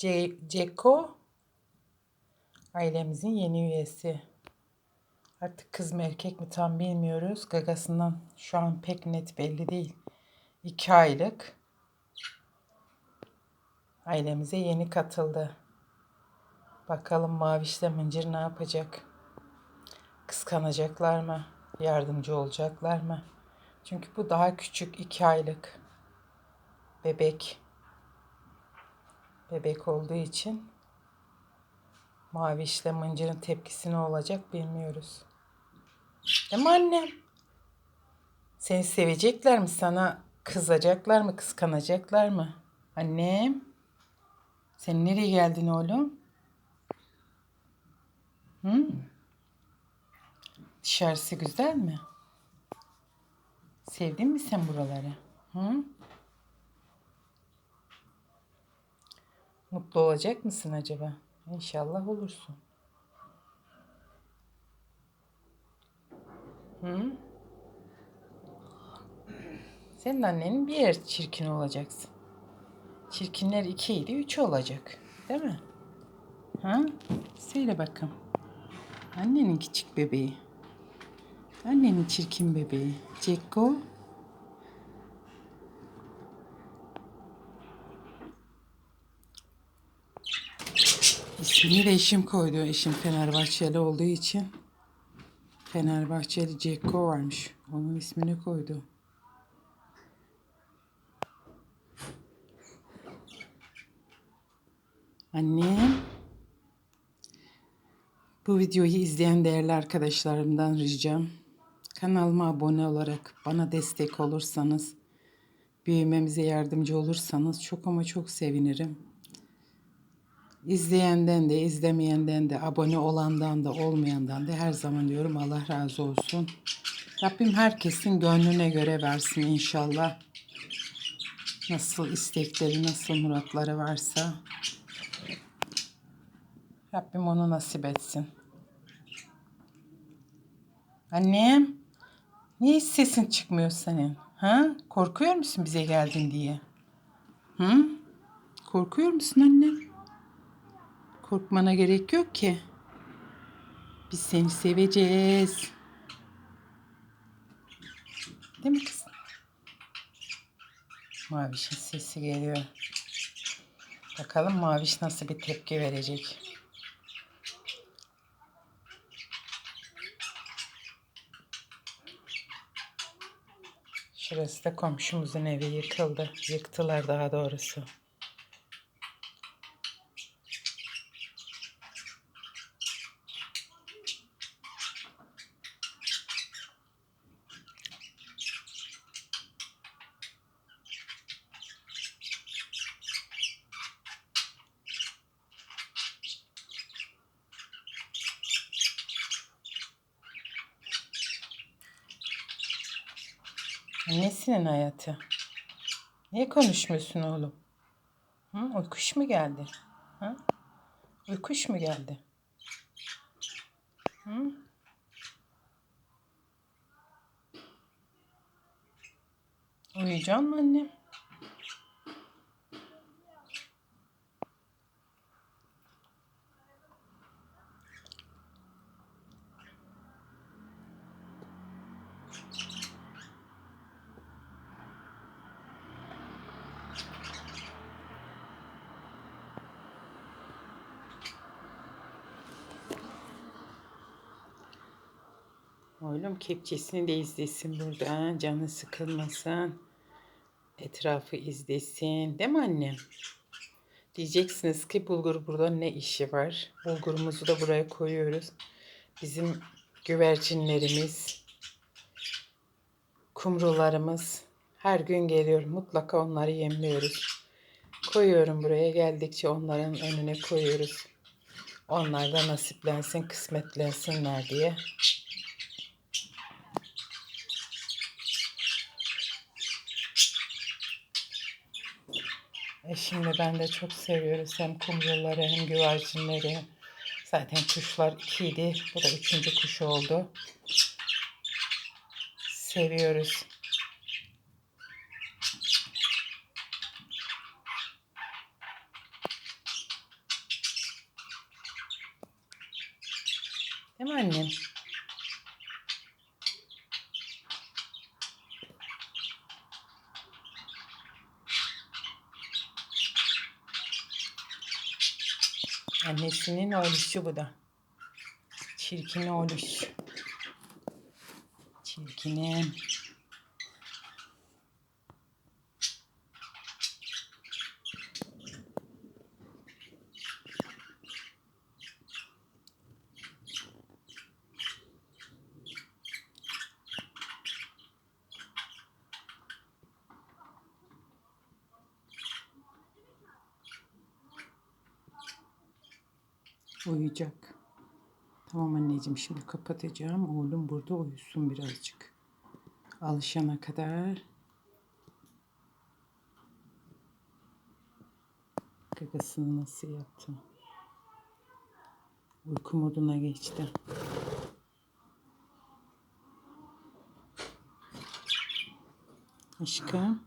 Ce Ceko ailemizin yeni üyesi. Artık kız mı erkek mi tam bilmiyoruz. Gagasından şu an pek net belli değil. 2 aylık. Ailemize yeni katıldı. Bakalım Maviş'le Mıncır ne yapacak? Kıskanacaklar mı? Yardımcı olacaklar mı? Çünkü bu daha küçük 2 aylık. Bebek. Bebek olduğu için Maviş'le Mıncır'ın tepkisi ne olacak bilmiyoruz. Değil mi annem? Seni sevecekler mi? Sana kızacaklar mı? Kıskanacaklar mı? Annem. Sen nereye geldin oğlum? Hı? Dışarısı güzel mi? Sevdin mi sen buraları? Hı? Mutlu olacak mısın acaba? İnşallah olursun. Hı? Senin annenin bir yer çirkin olacaksın. Çirkinler ikiydi, üç olacak. Değil mi? Ha? Söyle bakalım. Annenin küçük bebeği. Annenin çirkin bebeği. Ceko. İsmini de eşim koydu. Eşim Fenerbahçeli olduğu için. Fenerbahçeli Ceko varmış. Onun ismini koydu. Annem. Bu videoyu izleyen değerli arkadaşlarımdan ricam kanalıma abone olarak bana destek olursanız, büyümemize yardımcı olursanız çok ama çok sevinirim. İzleyenden de, izlemeyenden de, abone olandan da, olmayandan da her zaman diyorum Allah razı olsun. Rabbim herkesin gönlüne göre versin inşallah. Nasıl istekleri, nasıl muratları varsa Rabbim onu nasip etsin. Annem, niye hiç sesin çıkmıyor senin? Ha? Korkuyor musun bize geldin diye? Hı? Korkuyor musun annem? Korkmana gerek yok ki. Biz seni seveceğiz. Değil mi kızım? Maviş'in sesi geliyor. Bakalım Maviş nasıl bir tepki verecek. Şurası da komşumuzun evi yıkıldı. Yıktılar daha doğrusu. Annesinin hayatı. Niye konuşmuyorsun oğlum? Hı? Uykuş mu geldi? Hı? Uykuş mu geldi? Hı? Uyuyacak mı annem? Oğlum kepçesini de izlesin burada. Canı sıkılmasın. Etrafı izlesin. Değil mi annem? Diyeceksiniz ki bulgur burada ne işi var? Bulgurumuzu da buraya koyuyoruz. Bizim güvercinlerimiz, kumrularımız her gün geliyor. Mutlaka onları yemliyoruz. Koyuyorum buraya. Geldikçe onların önüne koyuyoruz. Onlar da nasiplensin, kısmetlensinler diye. Eşimle ben de çok seviyoruz hem kumruları hem güvercinleri. Zaten kuşlar ikiydi. Bu da üçüncü kuş oldu. Seviyoruz. Değil mi annem? Annesinin oğluşu bu da. Çirkin oğluş. Çirkinim. Uyuyacak. Tamam anneciğim şimdi kapatacağım. Oğlum burada uyusun birazcık. Alışana kadar. Gagasını nasıl yaptı? Uyku moduna geçti. Aşkım.